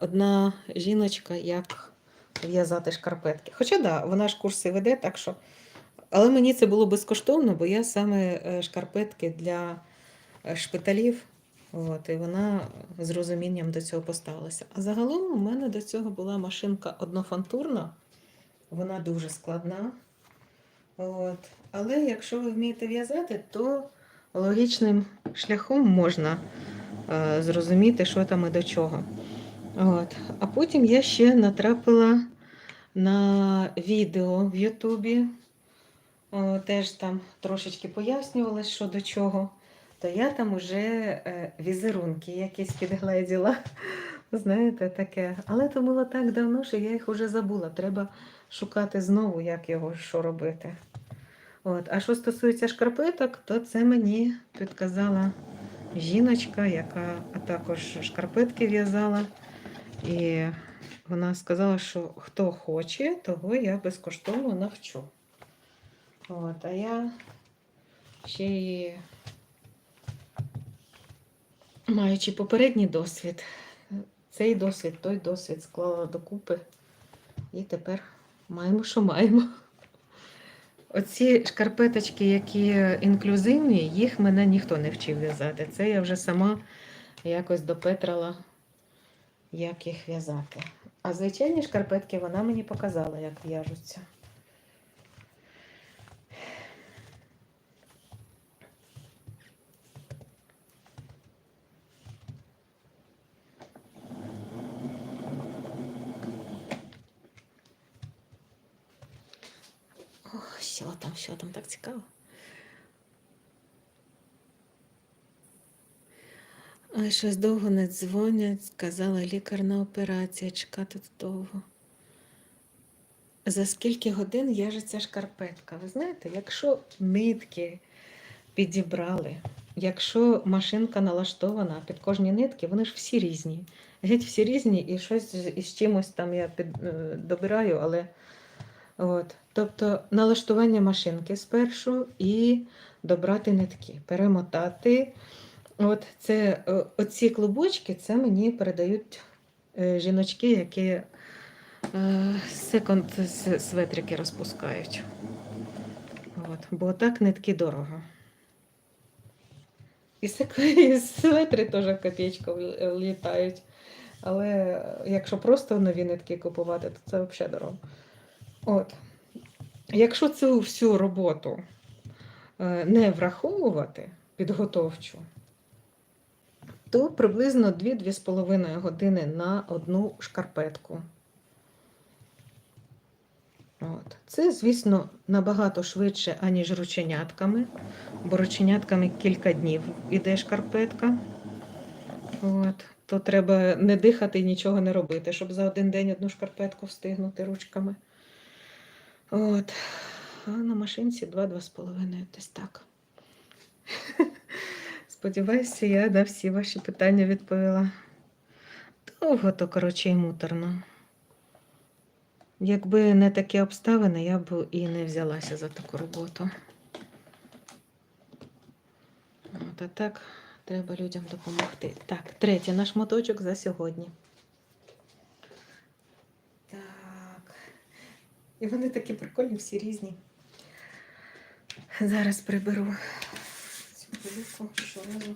одна жіночка, як в'язати шкарпетки. Хоча да, вона ж курси веде, так що. Але мені це було безкоштовно, бо я саме е, шкарпетки для е, шпиталів. От, і вона з розумінням до цього поставилася. А загалом у мене до цього була машинка однофантурна, вона дуже складна. От. Але якщо ви вмієте в'язати, то логічним шляхом можна е, зрозуміти, що там і до чого. От. А потім я ще натрапила на відео в Ютубі. Теж там трошечки пояснювалось, що до чого. То я там уже е, візерунки якісь підгледіла. Знаєте, таке. Але то було так давно, що я їх вже забула. Треба шукати знову, як його що робити. От. А що стосується шкарпеток, то це мені підказала жіночка, яка також шкарпетки в'язала. І вона сказала, що хто хоче, того я безкоштовно навчу. От, а я ще й маючи попередній досвід, цей досвід, той досвід склала докупи. І тепер маємо, що маємо. Оці шкарпеточки, які інклюзивні, їх мене ніхто не вчив в'язати. Це я вже сама якось допетрала, як їх в'язати. А звичайні шкарпетки вона мені показала, як в'яжуться. Що там, що там, так цікаво. Ой, щось довго не дзвонять, сказала лікар на операції, чекати довго. За скільки годин в'яжеться шкарпетка? Ви знаєте, якщо нитки підібрали, якщо машинка налаштована під кожні нитки, вони ж всі різні. Геть всі різні, і щось із чимось там я під, е, добираю, але От. Тобто налаштування машинки спершу і добрати нитки, перемотати. От це, е, оці клубочки це мені передають е, жіночки, які е, секонд светрики розпускають. От. Бо так нитки дорого. І, светри теж копійка вл- влітають. Але якщо просто нові нитки купувати, то це взагалі дорого. От. Якщо цю всю роботу не враховувати підготовчу, то приблизно 2-2,5 години на одну шкарпетку. От. Це, звісно, набагато швидше, аніж рученятками, бо рученятками кілька днів іде шкарпетка. От. То треба не дихати і нічого не робити, щоб за один день одну шкарпетку встигнути ручками. От. А на машинці 2-2,5 десь так. Сподіваюся, я на всі ваші питання відповіла. Довго то, коротше, і муторно. Якби не такі обставини, я б і не взялася за таку роботу. От, а так, треба людям допомогти. Так, третій наш моточок за сьогодні. Так. І вони такі прикольні, всі різні. Зараз приберу що воно.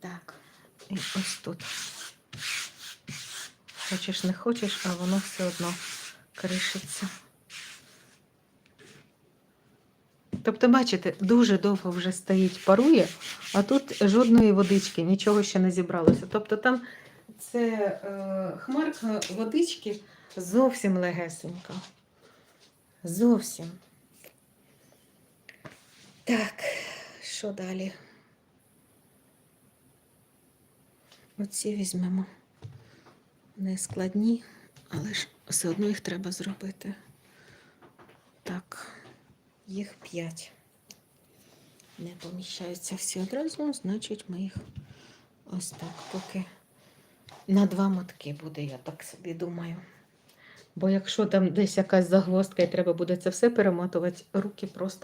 Так, і ось тут. Хочеш, не хочеш, а воно все одно кришиться. Тобто, бачите, дуже довго вже стоїть, парує, а тут жодної водички, нічого ще не зібралося. Тобто там це е, хмарка водички зовсім легесенька. Зовсім. Так, що далі? Оці візьмемо. Не складні, але ж все одно їх треба зробити. Так. Їх п'ять. Не поміщаються всі одразу, значить ми їх ось так, поки на два мотки буде, я так собі думаю. Бо якщо там десь якась загвоздка і треба буде це все перемотувати, руки просто